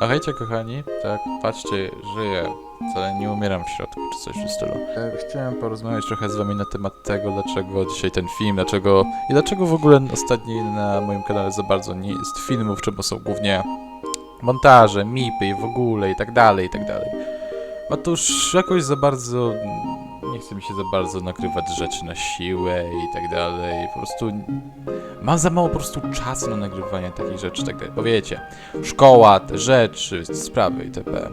No kochani, tak, patrzcie, żyję, wcale nie umieram w środku, czy coś w tym stylu. E, Chciałem porozmawiać trochę z wami na temat tego, dlaczego dzisiaj ten film, dlaczego i dlaczego w ogóle ostatnio na moim kanale za bardzo nie jest filmów, czemu są głównie montaże, mipy i w ogóle i tak dalej, i tak dalej. Otóż jakoś za bardzo nie chce mi się za bardzo nakrywać rzeczy na siłę i tak dalej. Po prostu mam za mało po prostu czasu na nagrywanie takich rzeczy, tak dalej. Bo wiecie, szkoła, te rzeczy, sprawy itp.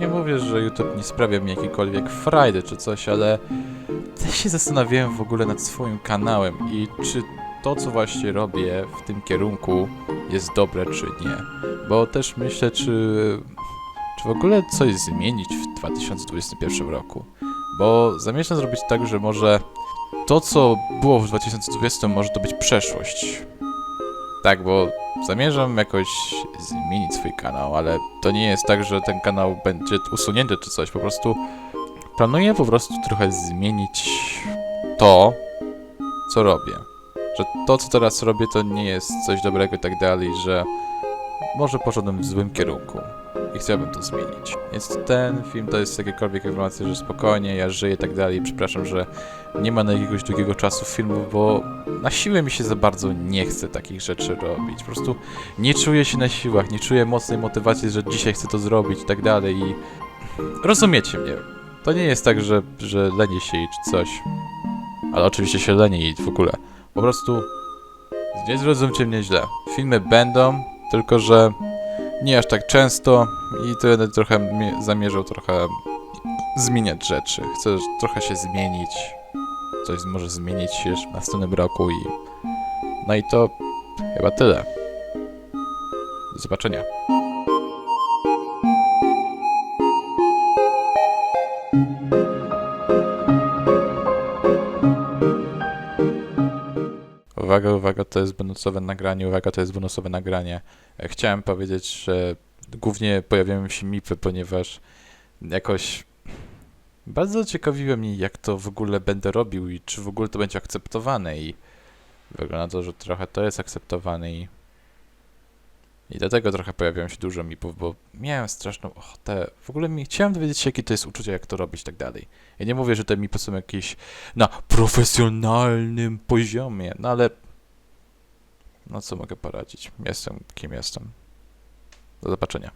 Nie mówię, że YouTube nie sprawia mi jakiejkolwiek frajdy czy coś, ale też się zastanawiałem w ogóle nad swoim kanałem i czy to, co właśnie robię w tym kierunku jest dobre czy nie. Bo też myślę, czy, czy w ogóle coś zmienić w 2021 roku. Bo zamierzam zrobić tak, że może to, co było w 2020, może to być przeszłość. Tak, bo zamierzam jakoś zmienić swój kanał, ale to nie jest tak, że ten kanał będzie usunięty czy coś. Po prostu planuję po prostu trochę zmienić to, co robię. Że to, co teraz robię, to nie jest coś dobrego i tak dalej, że może poszedłem w złym kierunku i chciałbym to zmienić. Więc ten film to jest jakiekolwiek informacje, że spokojnie, ja żyję i tak dalej. Przepraszam, że nie ma na jakiegoś długiego czasu filmów, bo na siłę mi się za bardzo nie chce takich rzeczy robić. Po prostu nie czuję się na siłach, nie czuję mocnej motywacji, że dzisiaj chcę to zrobić i tak dalej i rozumiecie mnie. To nie jest tak, że, że lenię się i czy coś. Ale oczywiście się lenię i w ogóle. Po prostu nie zrozumcie mnie źle. Filmy będą, tylko że nie aż tak często i to będę trochę mie- zamierzał trochę zmieniać rzeczy. Chcę trochę się zmienić. Coś może zmienić się w następnym roku i no i to chyba tyle. Do zobaczenia. Uwaga, uwaga, to jest bonusowe nagranie, uwaga, to jest bonusowe nagranie. E, Chciałem powiedzieć, że głównie pojawiają się mipy, ponieważ jakoś bardzo ciekawiło mnie, jak to w ogóle będę robił i czy w ogóle to będzie akceptowane i wygląda to, że trochę to jest akceptowane i i dlatego trochę pojawiają się dużo mipów, bo miałem straszną ochotę, w ogóle mi, chciałem dowiedzieć się, jakie to jest uczucie, jak to robić i tak dalej. Ja nie mówię, że te mipy są jakieś na profesjonalnym poziomie, no ale no co mogę poradzić? Jestem kim jestem. Do zobaczenia.